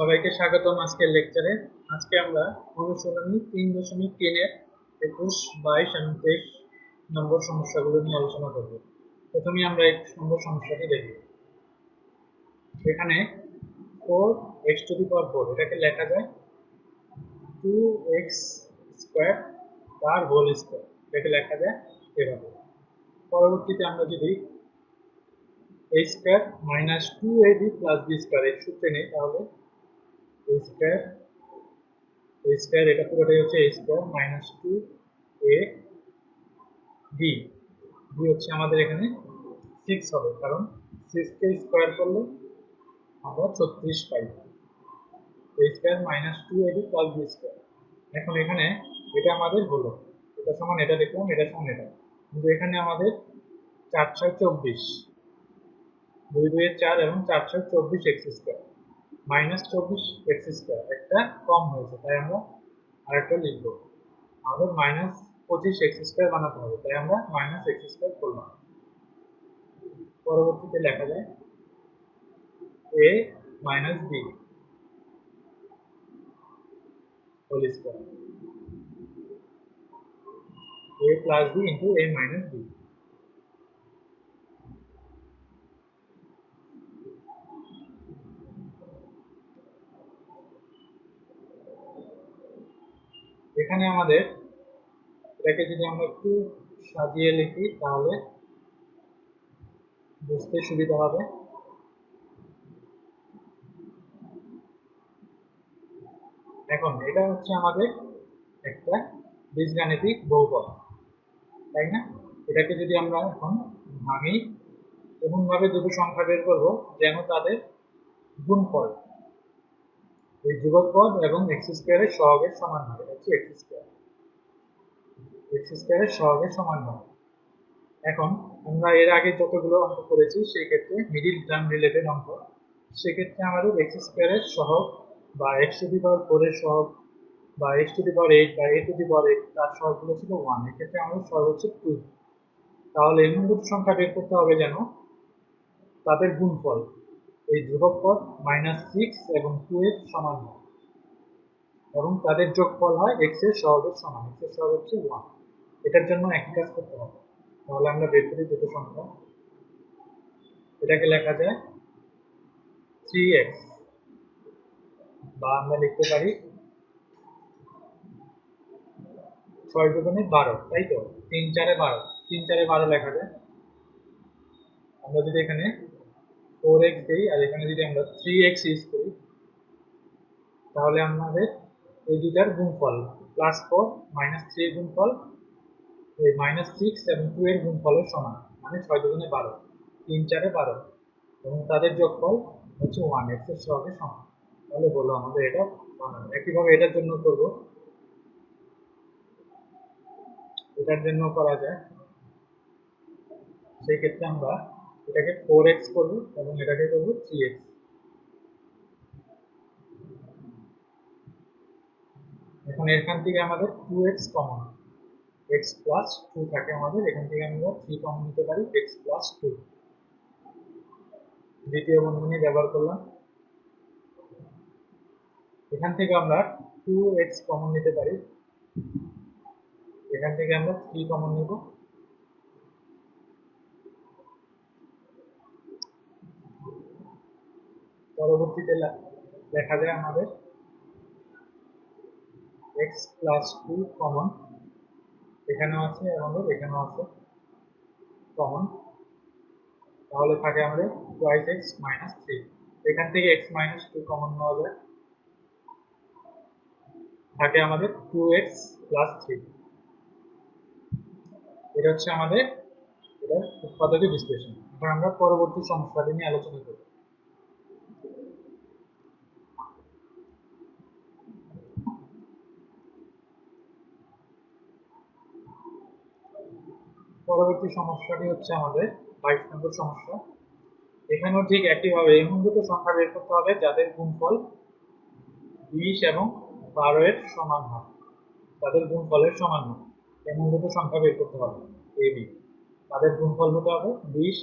সবাইকে স্বাগতম আজকের লেকচারে আজকে আমরা অনুশীলনী তিন দশমিক তিনের একুশ, বাইশ এবং তেইশ নম্বর সমস্যাগুলো নিয়ে আলোচনা করব। প্রথমে আমরা এক নম্বর সমস্যাটি দেখি এখানে four X to the power four এটাকে লেখা যায় টু এক্স স্কোয়ার তার হোল স্কোয়ার এটাকে লেখা যায় এভাবে। পরবর্তীতে আমরা যদি a square minus two A B plus B square এর সূত্রে নেই, তাহলে a স্কোয়ার এটা পুরোটাই হচ্ছে a square minus two A B হচ্ছে আমাদের এখানে সিক্স হবে, কারণ সিক্সকে স্কোয়ার করলে আমরা ছত্রিশ পাই। a square minus two A B plus square এখন এখানে এটা আমাদের হলো, এটা সমান এটা দেখলাম এটা সমান এটা। কিন্তু এখানে আমাদের চার ছয় চব্বিশ। দুই দুই চার এবং চার চব্বিশ এক্স স্কোয়ার মাইনাস চব্বিশ এক্স স্কোয়ার একটা কম হয়েছে তাই আমরা আরেকটা লিখব আমাদের মাইনাস পঁচিশ এক্স স্কোয়ার বানাতে হবে তাই আমরা মাইনাস এক্স স্কোয়ার করলাম পরবর্তীতে লেখা যায় A minus B whole square a plus b into a minus b এখানে আমাদের, এটাকে যদি আমরা একটু সাজিয়ে লিখি, তাহলে বুঝতে সুবিধা হবে। এখন এটা হচ্ছে আমাদের একটা বীজগাণিতিক বহুপদ, তাই না? এটাকে যদি আমরা এখন ভাঙি, এমনভাবে দুটো সংখ্যা বের করব যেন তাদের গুণ গুণফল এই যুগক পদ এবং এক্স স্কোয়ারের সহগের সমান হবে। হচ্ছে এক্স স্কোয়ার এক্স স্কোয়ারের সহগের সমান হবে। এখন আমরা এর আগে যতগুলো অঙ্ক করেছি, সেই ক্ষেত্রে মিডিল টার্ম রিলেটেড অঙ্ক। সেক্ষেত্রে আমাদের এক্স স্কোয়ারের সহগ বা এক্স টু দি পাওয়ার ফোরের সহগ বা X to the power eight বা এ টু দি পাওয়ার এইট তার সহগগুলো ছিল ওয়ান এক্ষেত্রে আমাদের সহগ হচ্ছে টু তাহলে এমন দুটো সংখ্যা বের করতে হবে যেন তাদের গুণফল। এই ধ্রুবক পদ মাইনাস সিক্স এবং টু এর সমান হয়। এবং তাদের যোগফল হয় এক্সের সহগের সমান। এক্সের সহগ হচ্ছে ওয়ান এটার জন্য একই কাজ করতে হবে। তাহলে আমরা বের করি দুটো সংখ্যা। এটাকে লেখা যায় থ্রি এক্স বা আমরা লিখতে পারি ছয় দুগুণে বারো, তাই তো? তিন চারে বারো। তিন চারে বারো লেখা যায়। আমরা যদি এখানে ফোর এক্স দিই, আর এখানে যদি আমরা থ্রি এক্স ইউজ করি, তাহলে আমাদের এই দুটার গুণফল প্লাস ফোর মাইনাস থ্রি গুণফল, এই মাইনাস সিক্স এবং টু এর গুণফলের সমান মানে ছয় দুগুণে বারো, তিন চারে বারো, এবং তাদের যোগফল হচ্ছে ওয়ান এক্সের সহগে সমান। তাহলে বলো আমাদের এটা বানানো একইভাবে এটার জন্য করব। এটার জন্য করা যায়। সেই ক্ষেত্রে আমরা এটাকে ফোর এক্স করব এবং এটাকে করব থ্রি এক্স এখন এখান থেকে আমাদের two common X plus two থাকে আমাদের, এখান থেকে আমরা থ্রি কমন নিতে পারি এক্স প্লাস টু দ্বিতীয় বন্ধনী ব্যবহার করলাম। এখান থেকে আমরা টু কমন নিতে পারি। এখান থেকে আমরা থ্রি কমন নিব। পরবর্তীতে লেখা যায় আমাদের এক্স প্লাস টু কমন এখানেও আছে, আমাদের এখানেও আছে কমন তাহলে থাকে আমাদের টুয়াইস এক্স মাইনাস থ্রি এখান থেকে এক্স মাইনাস টু কমন নেওয়া যায়। থাকে আমাদের টু এক্স প্লাস থ্রি এটা হচ্ছে আমাদের, এটা উৎপাদকে বিশ্লেষণ। এখন আমরা পরবর্তী সমস্যাটি নিয়ে আলোচনা করব। পরবর্তী সমস্যাটি হচ্ছে আমাদের বাইশ নম্বর সমস্যা। এখানেও ঠিক একইভাবে এমন দুটো সংখ্যা বের করতে হবে যাদের গুণফল বিশ এবং বারো এর সমান হয়। তাদের গুণফলের সমান হয়। এমন দুটো সংখ্যা বের করতে হবে এ, বি। তাদের গুণফল হতে হবে বিশ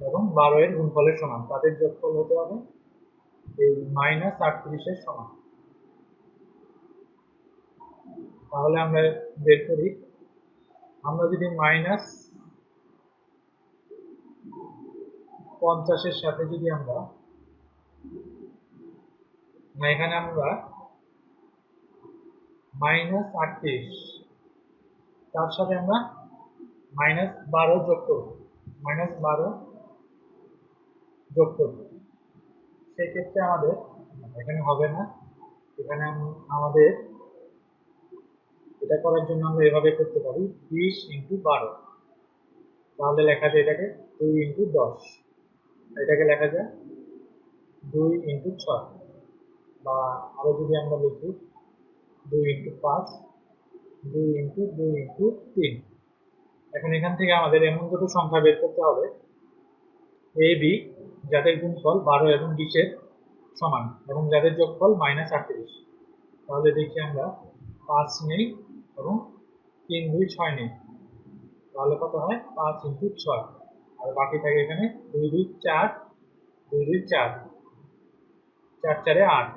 এবং বারো এর গুণফলের সমান। তাদের যোগফল হতে হবে এই মাইনাস আটত্রিশের সমান। তাহলে আমরা বের করি। আমরা যদি মাইনাস পঞ্চাশের সাথে যদি আমরা এখানে আমরা মাইনাস আটত্রিশ, তার সাথে আমরা মাইনাস বারো যোগ করব মাইনাস বারো যোগ করব। সেক্ষেত্রে আমাদের, এখানে হবে না, এখানে আমাদের এটা করার জন্য আমরা এভাবে করতে পারি বিশ ইন্টু বারো। তাহলে লেখা যায় এটাকে দুই ইন্টু দশ। এটাকে লেখা যায় দুই ইন্টু ছয়। বা আরও যদি আমরা লিখি, দুই ইন্টু পাঁচ, দুই ইন্টু দুই ইন্টু তিন। এখন এখান থেকে আমাদের এমন দুটো সংখ্যা বের করতে হবে, এ, বি, যাদের গুণফল বারো এবং বিশের সমান, এবং যাদের যোগফল মাইনাস আটত্রিশ। তাহলে দেখি আমরা, পাঁচ নেই এবং তিন দুই ছয় নেই। তাহলে কত হয়? পাঁচ ইন্টু ছয়। আর বাকি থাকে এখানে দুই দুই চার, দুই দুই চার চার চারে আট।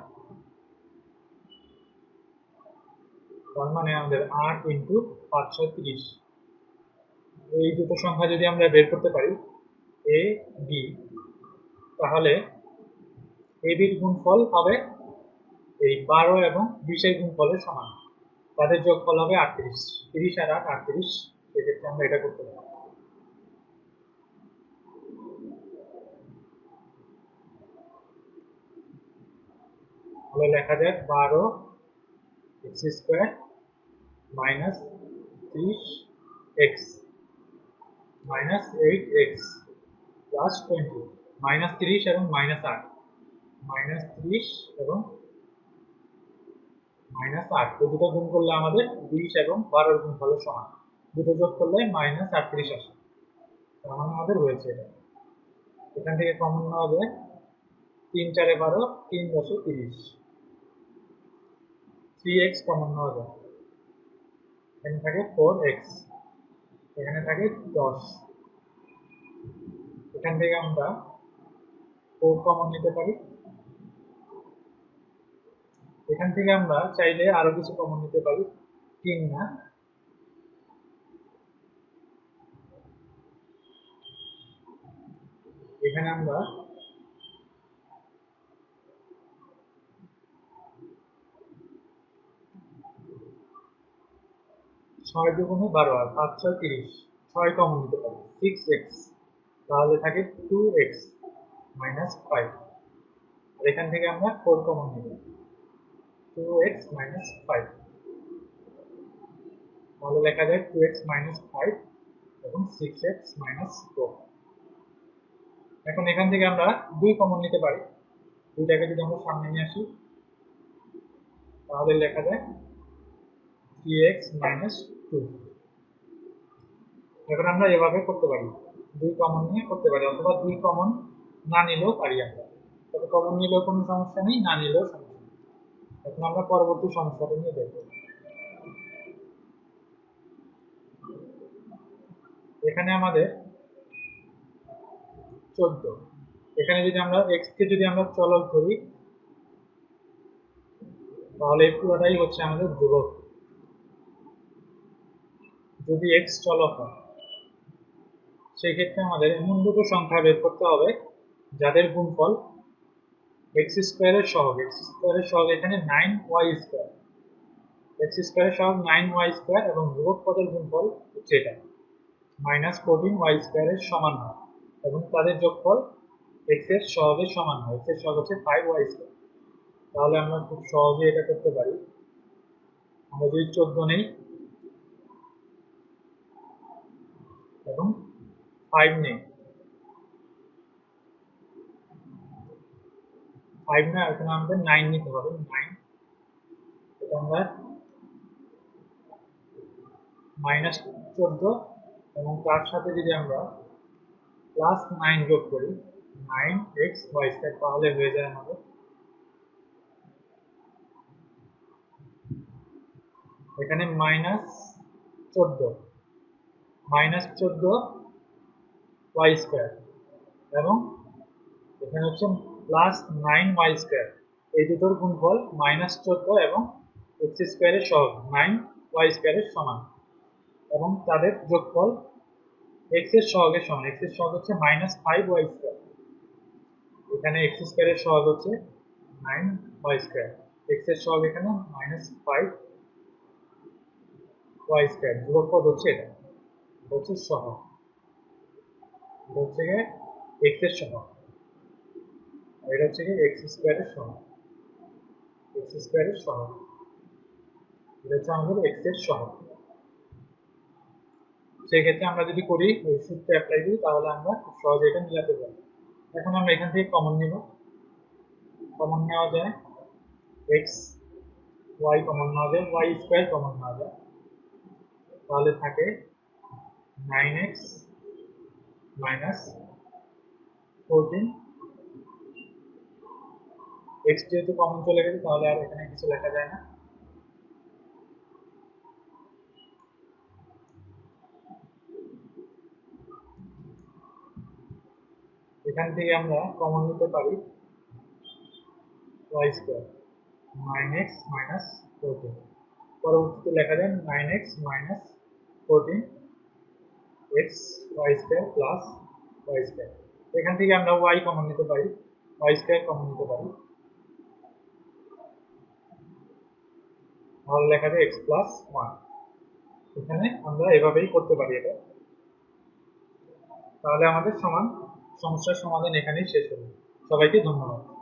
তার মানে আমাদের আট ইন্টু পাঁচ ছয় তিরিশ। এই দুটো সংখ্যা যদি আমরা বের করতে পারি, এ, বি, তাহলে এ বির গুণফল হবে এই বারো এবং বিশের গুণফলের সমান। তাদের যোগফল হবে আটত্রিশ, তিরিশ আর আট আটত্রিশ, সেক্ষেত্রে আমরা এটা করতে পারি। তাহলে লেখা যাক বারো এক্স স্কোয়ার মাইনাস ত্রিশ X, minus eight X plus twenty, minus তিরিশ এবং মাইনাস আট, মাইনাস ত্রিশ এবং মাইনাস আট। এই দুটো গুণ করলে আমাদের বিশ এবং বারোর গুণ ফলের সমান। দুটো যোগ করলে মাইনাস আটত্রিশ আসে। তার মানে আমাদের হয়েছে এটা। এখান থেকে কমন নেওয়া যায় তিন চারে বারো, তিন দশে তিরিশ। থ্রি এক্স কমন নেওয়া যায়। এখানে থাকে ফোর এক্স এখানে থাকে দশ। এখান থেকে আমরা ফোর কমন নিতে পারি। এখান থেকে আমরা চাইলে আরও কিছু কমন নিতে পারি। তিন না। এখানে আমরা ছয় দুগুণে বারো আর পাঁচ ছয় তিরিশ। ছয় কমন নিতে পারি। সিক্স এক্স তাহলে থাকে টু এক্স মাইনাস ফাইভ আর এখান থেকে আমরা ফোর কমন নিব। টু এক্স মাইনাস ফাইভ তাহলে লেখা যায় টু এক্স মাইনাস ফাইভ এবং সিক্স এক্স মাইনাস ফোর এখন এখান থেকে আমরা দুই কমন নিতে পারি। দুইটাকে যদি আমরা সামনে নিয়ে আসি, তাহলে লেখা যায় থ্রি এক্স মাইনাস এখন আমরা এভাবে করতে পারি। দুই কমন নিয়ে করতে পারি, অথবা দুই কমন না নিলেও পারি আমরা। তবে কমন নিলেও কোনো সমস্যা নেই, না নিলেও সমস্যা নেই। এখন আমরা পরবর্তী সমস্যাটা নিয়ে দেখব। এখানে আমাদের চোদ্দ এখানে যদি আমরা এক্স কে যদি আমরা চলক ধরি তাহলে এই পুরোটাই হচ্ছে আমাদের ধ্রুবক। যদি এক্স চলক হয়, সেই ক্ষেত্রে আমাদের এমন দুটো সংখ্যা বের করতে হবে যাদের গুণফল এক্স স্কোয়ারের সহগ। এক্স স্কোয়ারের সহগ এখানে নাইন ওয়াই স্কোয়ার এক্স স্কোয়ারের সহগ নাইন ওয়াই স্কোয়ার এবং ধ্রুবক পদের গুণফল হচ্ছে এটা। মাইনাস ফোরটিন ওয়াই স্কোয়ারের সমান হয় এবং তাদের যোগফল এক্সের সহগের সমান হয়। এক্সের সহগ হচ্ছে ফাইভ ওয়াই স্কোয়ার তাহলে আমরা খুব সহজে এটা করতে পারি। আমরা যদি চোদ্দ নেই এবং ফাইভ নেই। ফাইভ না, এখানে আমাদের নাইন নিতে হবে। নাইন এটা আমরা মাইনাস চোদ্দ এবং তার সাথে যদি আমরা প্লাস নাইন যোগ করি নাইন এক্স ওয়াই স্কোয়ার তাহলে হয়ে যায় আমাদের এখানে মাইনাস চোদ্দ। মাইনাস চোদ্দ ওয়াই স্কোয়ার এবং এখানে হচ্ছে প্লাস নাইন ওয়াই স্কোয়ার এই দুটোর গুণফল মাইনাস চোদ্দ এবং এক্স স্কোয়ারের সহগ নাইন ওয়াই স্কোয়ারের সমান। এবং তাদের যোগফল এক্সের সহগের সমান। এক্সের সহগ হচ্ছে মাইনাস ফাইভ ওয়াই স্কোয়ার এখানে এক্স স্কোয়ারের সহগ হচ্ছে নাইন ওয়াই স্কোয়ার এক্সের সহগ এখানে মাইনাস ফাইভ ওয়াই স্কোয়ার ধ্রুবক হচ্ছে এটা হচ্ছে সহগ। এটা হচ্ছে গিয়ে এক্সের সহগ আর এটা হচ্ছে গিয়ে এক্স স্কোয়ারের সহগ এক্স স্কোয়ারের সহগ এটা হচ্ছে আমাদের এক্সের সহগ সেক্ষেত্রে আমরা যদি করি ওই সূত্রে অ্যাপ্লাই করি, তাহলে আমরা খুব সহজে এটা মিলাতে পারি। এখন আমরা এখান থেকে কমন নেব। কমন নেওয়া যায় এক্স ওয়াই কমন নেওয়া যায় ওয়াই স্কোয়ার কমন নেওয়া যায়। তাহলে থাকে nine X minus fourteen X যেহেতু কমন চলে গেছে, তাহলে আর এখানে কিছু লেখা যায় না। এখান থেকে আমরা কমন নিতে পারি ওয়াই স্কোয়ার মাইনাস ফোরটিন পরবর্তীতে লেখা যায় nine X minus fourteen X Y square plus Y square এখান থেকে আমরা ওয়াই কমন নিতে পারি ওয়াই স্কোয়ার কমন নিতে পারি। তাহলে লেখা যায় এক্স প্লাস ওয়ান এখানে আমরা এভাবেই করতে পারি এটা। তাহলে আমাদের সমান, সমস্যার সমাধান এখানেই শেষ হলো। সবাইকে ধন্যবাদ।